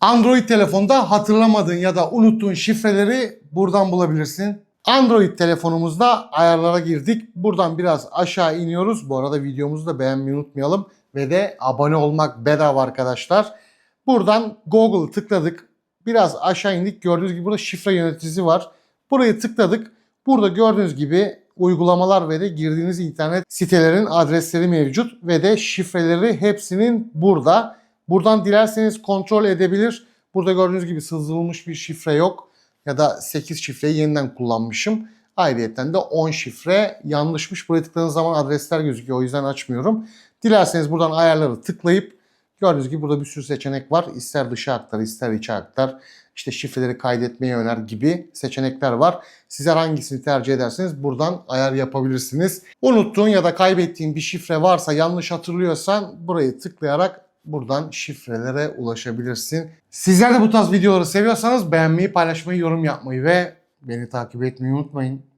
Android telefonda hatırlamadığın ya da unuttuğun şifreleri buradan bulabilirsin. Android telefonumuzda ayarlara girdik. Buradan biraz aşağı iniyoruz. Bu arada videomuzu da beğenmeyi unutmayalım. Ve de abone olmak bedava arkadaşlar. Buradan Google tıkladık. Biraz aşağı indik. Gördüğünüz gibi burada şifre yöneticisi var. Burayı tıkladık. Burada gördüğünüz gibi uygulamalar ve de girdiğiniz internet sitelerin adresleri mevcut ve de şifreleri hepsinin burada. Buradan dilerseniz kontrol edebilir. Burada gördüğünüz gibi sızdırılmış bir şifre yok. Ya da 8 şifreyi yeniden kullanmışım. Ayrıyeten de 10 şifre yanlışmış. Buraya tıkladığınız zaman adresler gözüküyor. O yüzden açmıyorum. Dilerseniz buradan ayarları tıklayıp gördüğünüz gibi burada bir sürü seçenek var. İster dışa aktar, ister içe aktar. İşte şifreleri kaydetmeyi öner gibi seçenekler var. Sizler hangisini tercih ederseniz buradan ayar yapabilirsiniz. Unuttuğun ya da kaybettiğin bir şifre varsa yanlış hatırlıyorsan burayı tıklayarak buradan şifrelere ulaşabilirsin. Sizler de bu tarz videoları seviyorsanız beğenmeyi, paylaşmayı, yorum yapmayı ve beni takip etmeyi unutmayın.